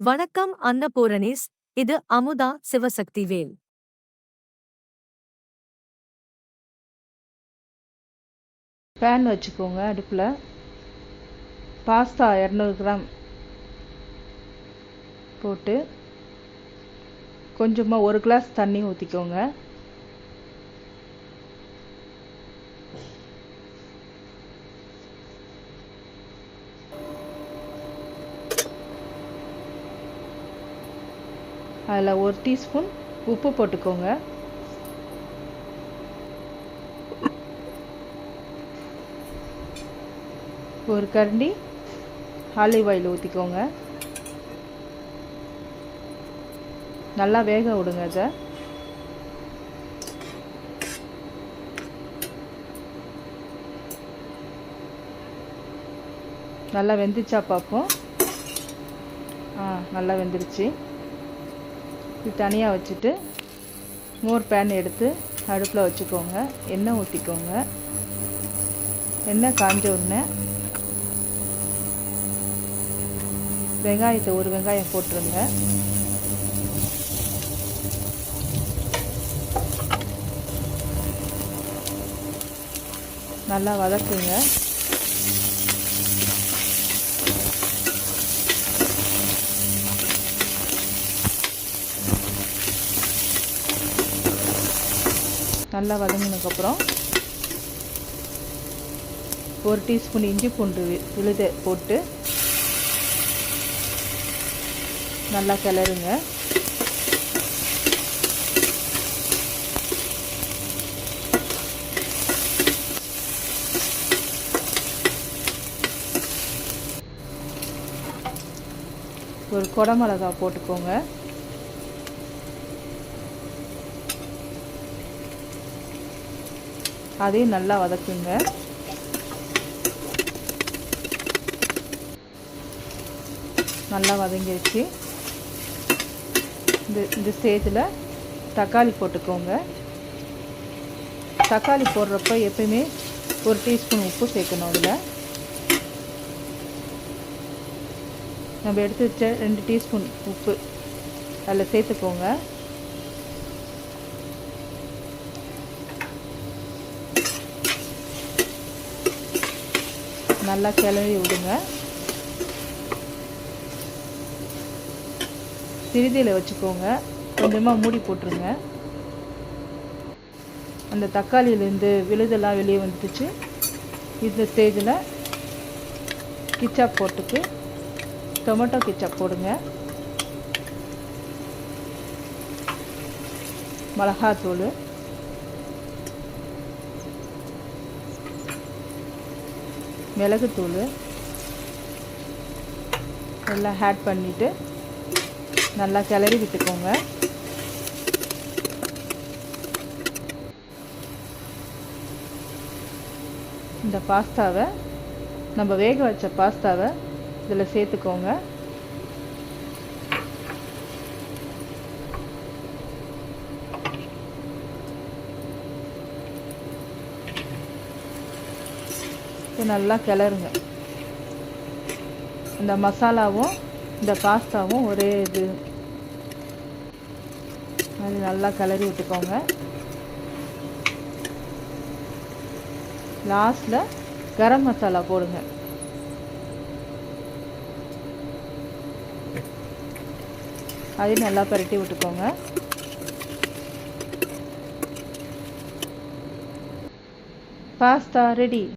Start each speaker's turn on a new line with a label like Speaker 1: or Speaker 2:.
Speaker 1: வணக்கம் அன்னபூரணிஸ். இது அமுதா சிவசக்தி வேல்
Speaker 2: பேன் வச்சுக்கோங்க அடுப்பில். பாஸ்தா இரநூறு கிராம் போட்டு கொஞ்சமாக ஒரு கிளாஸ் தண்ணி ஊற்றிக்கோங்க அதில் ஒரு டீஸ்பூன் உப்பு போட்டுக்கோங்க. ஒரு கரண்டி ஆலிவ் ஆயில் ஊற்றிக்கோங்க நல்லா வேக விடுங்க அதை நல்லா வெந்துச்சா பார்ப்போம். ஆ நல்லா வெந்துருச்சு. இது தனியாக வச்சுட்டு மோர் பேன் எடுத்து அடுப்பில் வச்சுக்கோங்க. எண்ணெய் ஊற்றிக்கோங்க எண்ணெய் காஞ்ச உடனே வெங்காயத்தை ஒரு வெங்காயம் போட்டுருங்க. நல்லா வதக்குங்க. நல்லா வதங்கினதுக்கப்புறம் ஒரு டீஸ்பூன் இஞ்சி பூண்டு விழுத போட்டு நல்லா கிளறுங்க. ஒரு குடமிளகா போட்டுக்கோங்க. அதையும் நல்லா வதக்குங்க. நல்லா வதங்கிடுச்சு இந்த இந்த ஸ்டேஜில் தக்காளி போட்டுக்கோங்க. தக்காளி போடுறப்ப எப்பயுமே ஒரு டீஸ்பூன் உப்பு சேர்க்கணும் அதில் நம்ம எடுத்து வச்ச ரெண்டு டீஸ்பூன் உப்பு அதில் சேர்த்துக்கோங்க. நல்லா கிளறி விடுங்க. சிறிதியில் வச்சுக்கோங்க. கொஞ்சமாக மூடி போட்டுருங்க. அந்த தக்காளியிலேருந்து விழுதெல்லாம் வெளியே வந்துடுச்சு. இந்த ஸ்டேஜில் கிச்சாப் போட்டுக்கு டொமேட்டோ கிச்சாப் போடுங்க. மிளகாத்தூள். மிளகுத்தூள். எல்லாம் ஆட் பண்ணிவிட்டு நல்லா கிளறி விட்டுக்கோங்க. இந்த பாஸ்தாவை நம்ம வேக வச்ச பாஸ்தாவை இதில் சேர்த்துக்கோங்க. நல்லா கிளறுங்க. இந்த மசாலாவும் இந்த பாஸ்தாவும் ஒரே இது. அது நல்லா கிளறி விட்டுக்கோங்க. லாஸ்டில் கரம் மசாலா போடுங்க. அதையும் நல்லா பரட்டி விட்டுக்கோங்க. Pasta ready